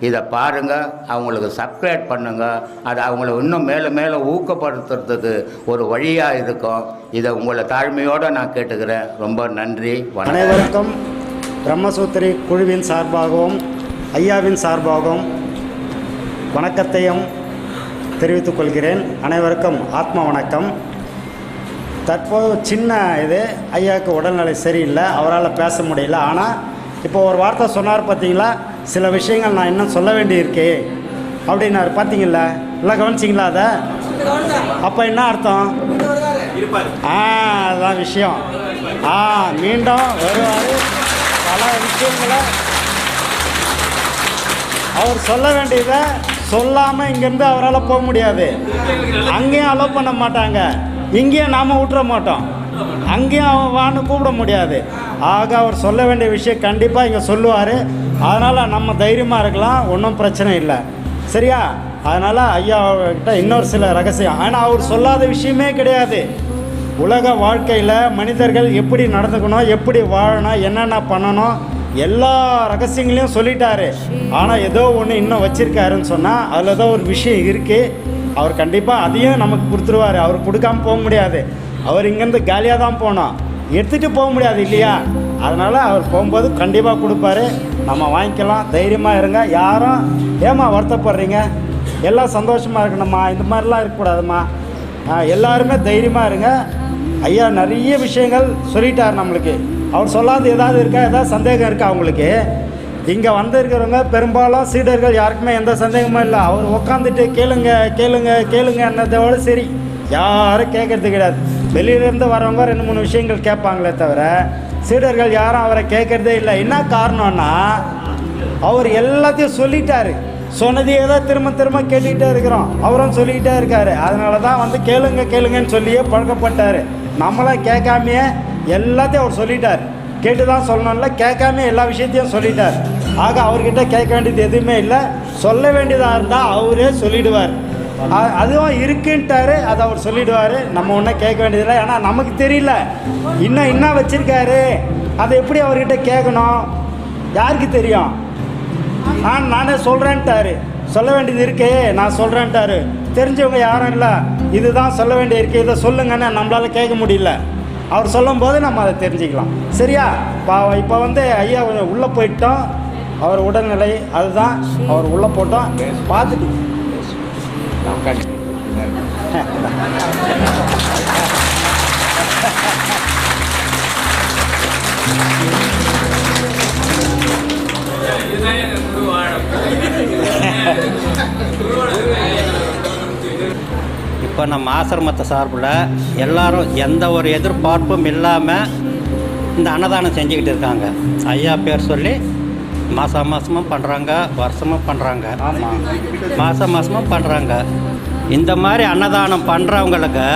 இதை பாருங்கள் அவங்களுக்கு சப்ஸ்கிரைப் பண்ணுங்கள் அது அவங்கள இன்னும் மேலே மேலே ஊக்கப்படுத்துறதுக்கு ஒரு வழியாக இருக்கும். இதை உங்களை தாழ்மையோடு நான் கேட்டுக்கிறேன். ரொம்ப நன்றி அனைவருக்கும் பிரம்மசூத்திரி குழுவின் சார்பாகவும் ஐயாவின் சார்பாகவும் வணக்கத்தையும் தெரிவித்துக் கொள்கிறேன். அனைவருக்கும் ஆத்ம வணக்கம். தற்போது சின்ன இது ஐயாவுக்கு உடல்நிலை சரியில்லை அவரால் பேச முடியல. ஆனால் இப்போ ஒரு வார்த்தை சொன்னார் பார்த்தீங்களா? சில விஷயங்கள் நான் இன்னும் சொல்ல வேண்டியிருக்கு. அப்படின்னாரு. பார்த்தீங்களா எல்லாம் கவனிச்சிங்களா அதை? அப்போ என்ன அர்த்தம்? ஆ அதுதான் விஷயம். ஆ மீண்டும் வருவார். பல விஷயங்களை அவர் சொல்ல வேண்டியதை சொல்லாமல் இங்கேருந்து அவரால் போக முடியாது. அங்கேயும் அலோவ் பண்ண மாட்டாங்க. இங்கேயும் நாம் விட்டுற மாட்டோம். அங்கேயும் அவன் வான்னு கூப்பிட முடியாது. ஆக அவர் சொல்ல வேண்டிய விஷயம் கண்டிப்பாக இங்கே சொல்லுவார். அதனால் நம்ம தைரியமாக இருக்கலாம் ஒன்றும் பிரச்சனை இல்லை. சரியா? அதனால் ஐயா கிட்ட இன்னொரு சில ரகசியம். ஆனால் அவர் சொல்லாத விஷயமே கிடையாது. உலக வாழ்க்கையில் மனிதர்கள் எப்படி நடந்துக்கணும் எப்படி வாழணும் என்னென்ன பண்ணணும் எல்லா ரகசியங்களையும் சொல்லிட்டாரு. ஆனால் ஏதோ ஒன்று இன்னும் வச்சுருக்காருன்னு சொன்னால் அதில் ஏதோ ஒரு விஷயம் இருக்குது அவர் கண்டிப்பாக அதையும் நமக்கு கொடுத்துருவாரு. அவர் கொடுக்காம போக முடியாது. அவர் இங்கேருந்து காலியாக தான் போனோம். எடுத்துகிட்டு போக முடியாது இல்லையா? அதனால் அவர் போகும்போது கண்டிப்பாக கொடுப்பாரு. நம்ம வாங்கிக்கலாம். தைரியமாக இருங்க. யாரும் ஏமா வருத்தப்படுறீங்க? எல்லாம் சந்தோஷமாக இருக்கணும்மா. இந்த மாதிரிலாம் இருக்கக்கூடாதும்மா. எல்லாருமே தைரியமாக இருங்க. ஐயா நிறைய விஷயங்கள் சொல்லிட்டார் நம்மளுக்கு. அவர் சொல்லாத ஏதாவது இருக்கா? ஏதாவது சந்தேகம் இருக்கா அவங்களுக்கு இங்கே வந்திருக்கிறவங்க பெரும்பாலும் சீடர்கள் யாருக்குமே எந்த சந்தேகமும் இல்லை. அவர் உட்காந்துட்டு கேளுங்க கேளுங்க கேளுங்க என்னதோட சரி. யாரும் கேட்கறது கிடையாது. வெளியிலேருந்து வரவங்க ரெண்டு மூணு விஷயங்கள் கேட்பாங்களே தவிர சீடர்கள் யாரும் அவரை கேட்கறதே இல்லை. என்ன காரணம்னா அவர் எல்லாத்தையும் சொல்லிட்டாரு. சொன்னதையே தான் திரும்ப திரும்ப கேட்டுக்கிட்டே இருக்கிறோம். அவரும் சொல்லிக்கிட்டே இருக்காரு. அதனால தான் வந்து கேளுங்க கேளுங்கன்னு சொல்லியே பழக்கப்பட்டார். நம்மளாம் கேட்காமையே எல்லாத்தையும் அவர் சொல்லிட்டார். கேட்டு தான் சொல்லணும்ல கேட்காம எல்லா விஷயத்தையும் சொல்லிட்டார். ஆக அவர்கிட்ட கேட்க வேண்டியது எதுவுமே இல்லை. சொல்ல வேண்டியதாக இருந்தால் அவரே சொல்லிடுவார். அதுவும் இருக்குன்ட்டாரு அதை அவர் சொல்லிடுவார். நம்ம ஒன்றும் கேட்க வேண்டியதில்லை. ஏன்னா நமக்கு தெரியல. இன்னும் என்ன வச்சுருக்காரு. அதை எப்படி அவர்கிட்ட கேட்கணும்? யாருக்கு தெரியும்? நான் நானே சொல்கிறேன்ட்டாரு சொல்ல வேண்டியது இருக்கே நான் சொல்கிறேன்ட்டாரு தெரிஞ்சவங்க யாரும் இல்லை. இதுதான் சொல்ல வேண்டிய இருக்கு. இதை சொல்லுங்கன்னு நம்மளால் கேட்க முடியல. அவர் சொல்லும் போது நம்ம அதை தெரிஞ்சுக்கலாம். சரியா? இப்போ இப்போ வந்து ஐயா உள்ளே போயிட்டோம். அவர் உடல்நிலை அதுதான். அவர் உள்ளே போட்டோம். பார்த்துட்டு இப்போ நம்ம ஆசிரமத்தை சார்பில் எல்லாரும் எந்த ஒரு எதிர்பார்ப்பும் இல்லாமல் இந்த அன்னதானம் செஞ்சுக்கிட்டு இருக்காங்க. ஐயா பேர் சொல்லி மாதம் மாதமும் பண்ணுறாங்க வருஷமும் பண்ணுறாங்க ஆமாம் மாதம் மாதமும் பண்ணுறாங்க இந்த மாதிரி அன்னதானம் பண்ணுறவங்களுக்கு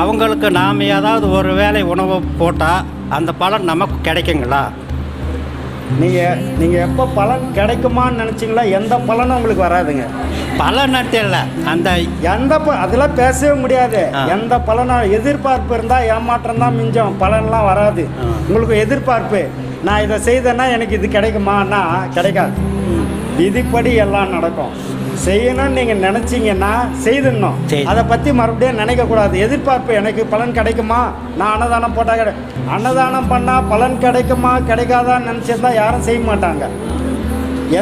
அவங்களுக்கு நாம் ஏதாவது ஒரு வேளை உணவு போட்டால் அந்த பலன் நமக்கு கிடைக்குங்களா? நீங்கள் நீங்கள் எப்போ பலன் கிடைக்குமான்னு நினச்சிங்களா? எந்த பலனும் உங்களுக்கு வராதுங்க. பலன் இல்லை அந்த எந்த ப அதெல்லாம் பேசவே முடியாது. எந்த பலனும் எதிர்பார்ப்பு இருந்தால் ஏமாற்றம் தான் மிஞ்சம். பலன்லாம் வராது. உங்களுக்கு எதிர்பார்ப்பு. நான் இதை செய்தேன்னா எனக்கு இது கிடைக்குமான்னா கிடைக்காது. விதிப்படி எல்லாம் நடக்கும். செய்யணும்னு நீங்கள் நினச்சிங்கன்னா செய்திடணும். அதை பற்றி மறுபடியும் நினைக்கக்கூடாது எதிர்பார்ப்பு எனக்கு பலன் கிடைக்குமா? நான் அன்னதானம் போட்டால் கிடை அன்னதானம் பண்ணால் பலன் கிடைக்குமா கிடைக்காதான்னு நினச்சிருந்தா யாரும் செய்ய மாட்டாங்க.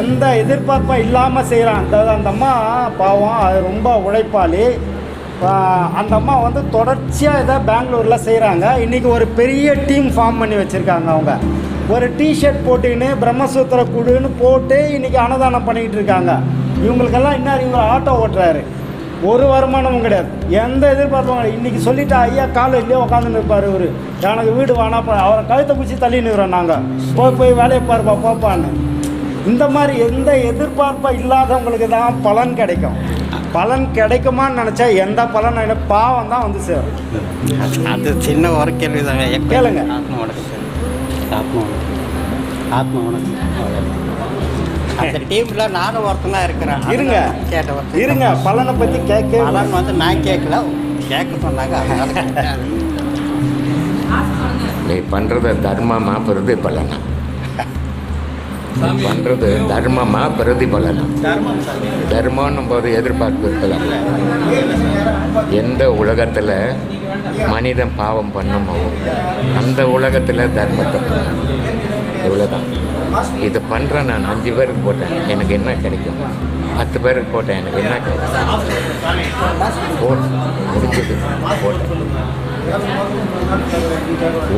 எந்த எதிர்பார்ப்பும் இல்லாமல் செய்கிறான் அதாவது அந்த அம்மா பாவம் அது ரொம்ப உழைப்பாளி. அந்த அம்மா வந்து தொடர்ச்சியாக இதை பெங்களூரில் செய்கிறாங்க இன்றைக்கி ஒரு பெரிய டீம் ஃபார்ம் பண்ணி வச்சுருக்காங்க அவங்க. ஒரு டிஷர்ட் போட்டுக்கின்னு பிரம்மசூத்திர குழுன்னு போட்டு இன்றைக்கி அன்னதானம் பண்ணிக்கிட்டு இருக்காங்க. இவங்களுக்கெல்லாம் இன்னும் இவங்க ஆட்டோ ஓட்டுறாரு. ஒரு வருமானமும் கிடையாது. எந்த எதிர்பார்ப்பும் கிடையாது. இன்றைக்கி சொல்லிட்டா ஐயா காலையிலேயே இல்லையோ உட்காந்துன்னு இருப்பார் இவர். எனக்கு வீடு வானா அவரை கழுத்தை பிடிச்சி தள்ளி நிற்கிறோம் நாங்கள் போய் போய் வேலையை பாருப்பா போப்பான்னு. இந்த மாதிரி எந்த எதிர்பார்ப்பும் இல்லாதவங்களுக்கு தான் பலன் கிடைக்கும். பலன் கிடைக்குமான்னு நினச்சா எந்த பலன் பாவம் தான் வந்து சேரும் அது சின்ன ஒரு கேள்வி தாங்க கேளுங்க. ஆத்மா ஆத்மா வணக்கம் ஆத்மா. அந்த டீம்ல நானும் ஒருத்தனா இருக்கிறேன் இருங்க. கேட்ட ஒருத்தன். இருங்க பலனை பற்றி கேட்க பலன் வந்து நான் கேட்கல கேட்க சொன்னாங்க. நீ பண்ணுறது தர்மமா பிரதிபலனா நீ பண்ணுறது தர்மமாக பிரதிபலனம் தர்மம்னும் போது எதிர்பார்ப்பு இருக்கலாம். எந்த உலகத்தில் மனிதன் பாவம் பண்ணுமோ அந்த உலகத்தில் தர்மத்தை பண்ணணும் இவ்வளோதான் இது பண்ணுறேன் நான் அஞ்சு பேருக்கு போட்டேன். எனக்கு என்ன கிடைக்கும்? பத்து பேருக்கு போட்டேன். எனக்கு என்ன கிடைக்கும்? முடிஞ்சது. போட்டேன்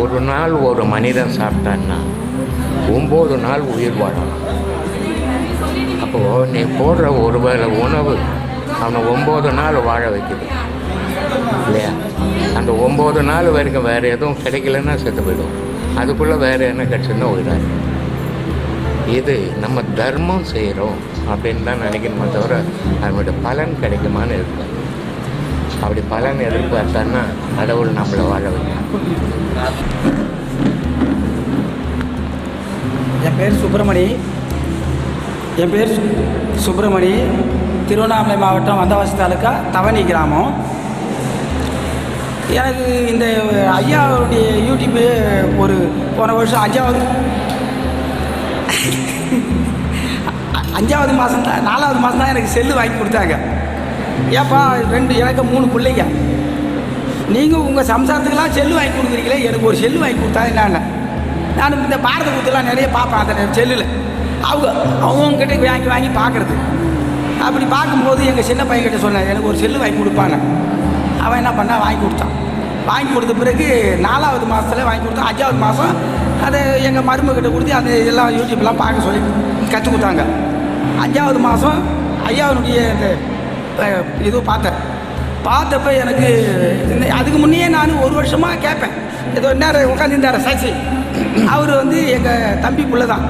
ஒரு நாள் ஒரு மனிதன் சாப்பிட்டான்னா ஒம்பது நாள் உயிர் வாழலாம் அப்போது நீ போடுற ஒரு வேளை உணவு அவனை ஒம்பது நாள் வாழ வைக்குது. இல்லையா? அந்த ஒம்பது நாள் வரைக்கும் வேறு எதுவும் கிடைக்கலன்னா செத்து போயிடும். அதுக்குள்ளே வேறு என்ன கிடச்சுன்னா உயிராது இது நம்ம தர்மம் செய்கிறோம் அப்படின்னு தான் நினைக்கணுமே தவிர அதனுடைய பலன் கிடைக்குமான்னு இருக்கும் அப்படி பலன் எதிர்பார்த்தான்னா கடவுள் நம்மளை வாழ வைக்கும். என் பேர் சுப்பிரமணி. என் பேர் சுப்பிரமணி. திருவண்ணாமலை மாவட்டம் வந்தவாசி தாலுக்கா தவணி கிராமம். எனக்கு இந்த ஐயாவுடைய யூடியூப்பு ஒரு போன வருஷம் அஞ்சாவது அஞ்சாவது மாதம் தான் நாலாவது மாதம் தான் எனக்கு செல்லு வாங்கி கொடுத்தாங்க. ஏப்பா ரெண்டு எனக்கு மூணு பிள்ளைங்க. நீங்கள் உங்கள் சம்சாரத்துக்கெல்லாம் செல்லு வாங்கி கொடுக்குறீங்களே எனக்கு ஒரு செல்லு வாங்கி கொடுத்தா என்னென்ன நான் இந்த பாரத குத்துலாம் நிறைய பார்ப்பேன். அந்த செல்லில். அவங்க அவங்கக்கிட்ட வாங்கி வாங்கி பார்க்குறது. அப்படி பார்க்கும்போது எங்கள் சின்ன பையன்கிட்ட சொன்னேன் எனக்கு ஒரு செல்லு வாங்கி கொடுப்பாங்க அவன் என்ன பண்ணா வாங்கி கொடுத்தான். வாங்கி கொடுத்த பிறகு நாலாவது மாதத்தில் வாங்கி கொடுத்தான் அஞ்சாவது மாதம் அதை எங்கள் மருமகிட்ட கொடுத்து அந்த எல்லாம் யூடியூப்லாம் பார்க்க சொல்லி கற்றுக் கொடுத்தாங்க. அஞ்சாவது மாதம் ஐயாவுடைய இந்த இதுவும் இது பார்த்தேன். பார்த்தப்ப எனக்கு அதுக்கு முன்னையே நான் ஒரு வருஷமாக கேட்பேன் ஏதோ நேரம் உட்காந்துருந்தார் சசி அவர் வந்து எங்கள் தம்பி பிள்ளை தான்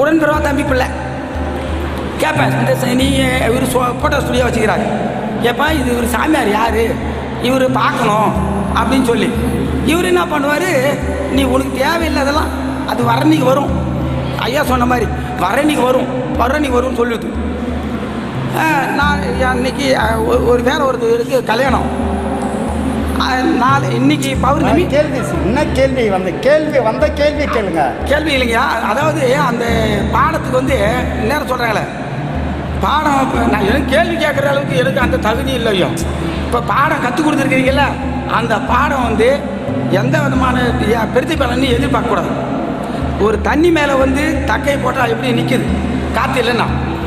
உடன்பிறவா தம்பி பிள்ளை. கேட்பேன் இந்த நீ இவர் ஃபோட்டோ ஸ்டுடியோ வச்சுக்கிறாரு. ஏப்பா இது இவர் சாமியார் யார்? இவர் பார்க்கணும் அப்படின்னு சொல்லி. இவர் என்ன பண்ணுவார்? நீ உனக்கு தேவையில்லாதெல்லாம் அது வரணிக்கு வரும். ஐயா சொன்ன மாதிரி வரணிக்கு வரும். வரணிக்கு வரும்னு சொல்லுது நான் அன்னைக்கு ஆ, ஒரு- ஒரு வேற ஒருத்தருக்கு கல்யாணம். ஆ, நாளை இன்னைக்கு பௌர்ணமி. கேள்வி என்ன கேள்வி வந்த கேள்வி வந்த கேள்வி கேளுங்க. கேள்வி இல்லைங்க. அதாவது அந்த பாடத்துக்கு வந்து நேரம் சொல்கிறாங்களே பாடம் நான் எனக்கு கேள்வி கேட்குற அளவுக்கு எனக்கு அந்த தகுதி இல்லையோ. இப்போ பாடம் கற்றுக் கொடுத்துருக்கீங்கல்ல அந்த பாடம் வந்து எந்த விதமான பிரதிபலனையும் எதிர்பார்க்கக்கூடாது. ஒரு தண்ணி மேலே வந்து தக்கை போட்டால் எப்படி நிற்கிது காற்று இல்லைன்னா.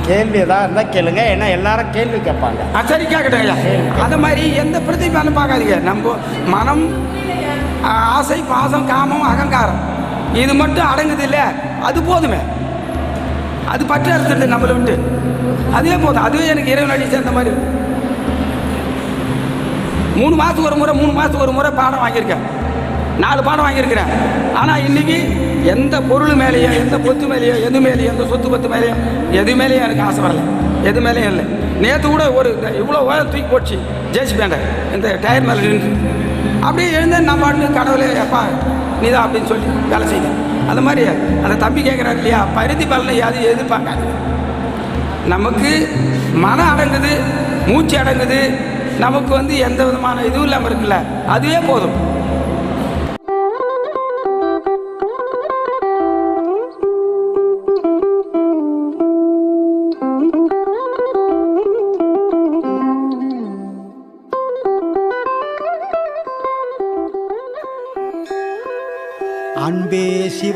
கேள்வி ஏதாவது இருந்தால் கேளுங்க ஏன்னா எல்லாரும் கேள்வி கேட்பாங்க. ஆ, சரி கேட்கட்டும் அந்த மாதிரி எந்த பிரதிபலனும் பார்க்காதீங்க. நம்ம மனம் ஆ, ஆசை பாசம் காமம் அகங்காரம். இது மட்டும் அடங்குது இல்லை அது போதுமே. அது பற்று அறுத்துடுது நம்மளை விட்டு. அதே போதும். அதுவே எனக்கு இறைவன் அடி சேர்ந்த மாதிரி. மூணு மாதத்துக்கு ஒரு முறை மூணு மாதத்துக்கு ஒரு முறை பாடம் வாங்கியிருக்கேன். நாலு பாடம் வாங்கியிருக்கிறேன். ஆனால் இன்னைக்கு எந்த பொருள் மேலேயோ எந்த பொத்து மேலேயோ எது மேலேயோ எந்த சொத்து பத்து மேலேயோ எது மேலேயும் எனக்கு ஆசை வரல. எது மேலேயும் இல்லை. நேற்று கூட ஒரு இவ்வளோ உயரம் தூக்கி போச்சு ஜேசி பேண்டை. இந்த டயர் மேலே நின்று. அப்படியே எழுந்தேன் நான் பாட்டு கடவுளே அப்பா நீதான் அப்படின்னு சொல்லி வேலை செய்தேன். அந்த மாதிரி அந்த தம்பி கேட்குறாரு இல்லையா பருத்தி பலனை யாரும் எதிர்பார்க்காது நமக்கு மனம் அடங்குது மூச்சு அடங்குது. நமக்கு வந்து எந்த விதமான இதுவும் இல்லாமல் இருக்குல்ல அதுவே போதும்.